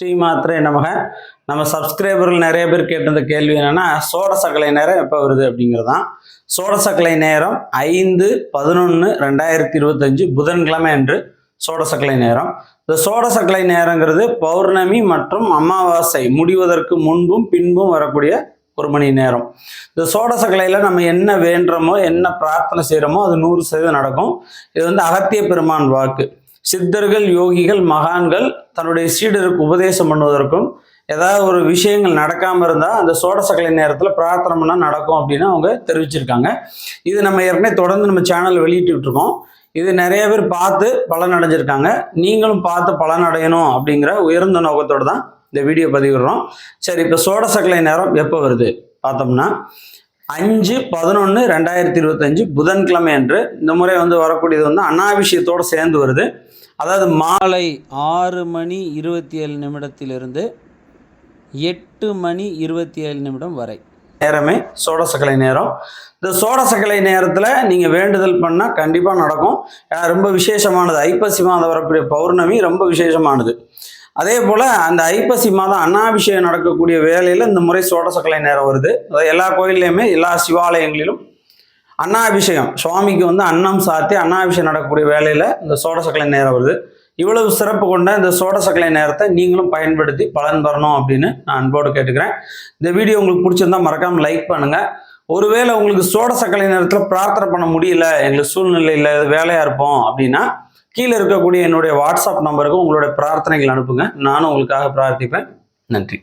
ஸ்ரீமாத்திரை நமக. நம்ம சப்ஸ்கிரைபர்கள் நிறைய பேர் கேட்டிருந்த கேள்வி என்னென்னா சோட சக்கலை நேரம் எப்போ வருது அப்படிங்கிறது தான் நேரம் ஐந்து பதினொன்று ரெண்டாயிரத்தி இருபத்தஞ்சு புதன்கிழமை அன்று சோட சக்கலை நேரம். இந்த சோட சக்கலை நேரங்கிறது பௌர்ணமி மற்றும் அமாவாசை முடிவதற்கு முன்பும் பின்பும் வரக்கூடிய ஒரு மணி நேரம். இந்த சோட சக்கலையில் நம்ம என்ன வேண்டுறோமோ என்ன பிரார்த்தனை செய்கிறோமோ அது நூறு சதவீதம் நடக்கும். இது வந்து அகத்திய பெருமான் வாக்கு. சித்தர்கள் யோகிகள் மகான்கள் தன்னுடைய சீடருக்கு உபதேசம் பண்ணுவதற்கும் ஏதாவது ஒரு விஷயங்கள் நடக்காமல் இருந்தால் அந்த சோடசக்கலை நேரத்தில் பிரார்த்தனை பண்ணால் நடக்கும் அப்படின்னு அவங்க தெரிவிச்சிருக்காங்க. இது நம்ம ஏற்கனவே தொடர்ந்து நம்ம சேனல் வெளியிட்டு இருக்கோம் இது நிறைய பேர் பார்த்து பலன் அடைஞ்சிருக்காங்க நீங்களும் பார்த்து பலன் அடையணும் அப்படிங்கிற உயர்ந்த நோக்கத்தோடு தான் இந்த வீடியோ பதிவிடுறோம். சரி இப்போ சோடசக்கலை நேரம் எப்போ வருது? பார்த்தோம்னா அஞ்சு பதினொன்று ரெண்டாயிரத்தி இருபத்தஞ்சு புதன்கிழமை அன்று இந்த முறை வந்து வரக்கூடியது வந்து அனாபிஷயத்தோடு சேர்ந்து வருது. அதாவது மாலை ஆறு மணி இருபத்தி ஏழு நிமிடத்திலிருந்து எட்டு மணி இருபத்தி ஏழு நிமிடம் வரை. நேரமே சோடசக்கலை நேரம். இந்த சோடசக்கலை நேரத்தில் நீங்கள் வேண்டுதல் பண்ணால் கண்டிப்பாக நடக்கும். ஏன்னா ரொம்ப விசேஷமானது. ஐப்பசி மாதம் வரக்கூடிய பௌர்ணமி ரொம்ப விசேஷமானது. அதே போல் அந்த ஐப்பசி மாதம் அன்னாபிஷேகம் நடக்கக்கூடிய வேலையில் இந்த முறை சோடசக்கலை நேரம் வருது. அதாவது எல்லா கோயில்லையுமே எல்லா சிவாலயங்களிலும் அன்னாபிஷேகம். சுவாமிக்கு வந்து அன்னம் சாத்தி அன்னாபிஷேகம் நடக்கக்கூடிய வேலையில் இந்த சோடசக்கலை நேரம் வருது. இவ்வளவு சிறப்பு கொண்ட இந்த சோடசக்கலை நேரத்தை நீங்களும் பயன்படுத்தி பலன் பெறணும் அப்படின்னு நான் அன்போடு கேட்டுக்கிறேன். இந்த வீடியோ உங்களுக்கு பிடிச்சிருந்தா மறக்காமல் லைக் பண்ணுங்கள் ஒருவேளை உங்களுக்கு சோடசக்கலை நேரத்தில் பிரார்த்தனை பண்ண முடியல எங்களுக்கு சூழ்நிலையில் வேலையாக இருப்போம் அப்படின்னா கீழே இருக்கக்கூடிய என்னுடைய வாட்ஸ்அப் நம்பருக்கு உங்களுடைய பிரார்த்தனைகள் அனுப்புங்க. நானும் உங்களுக்காக பிரார்த்திப்பேன். நன்றி.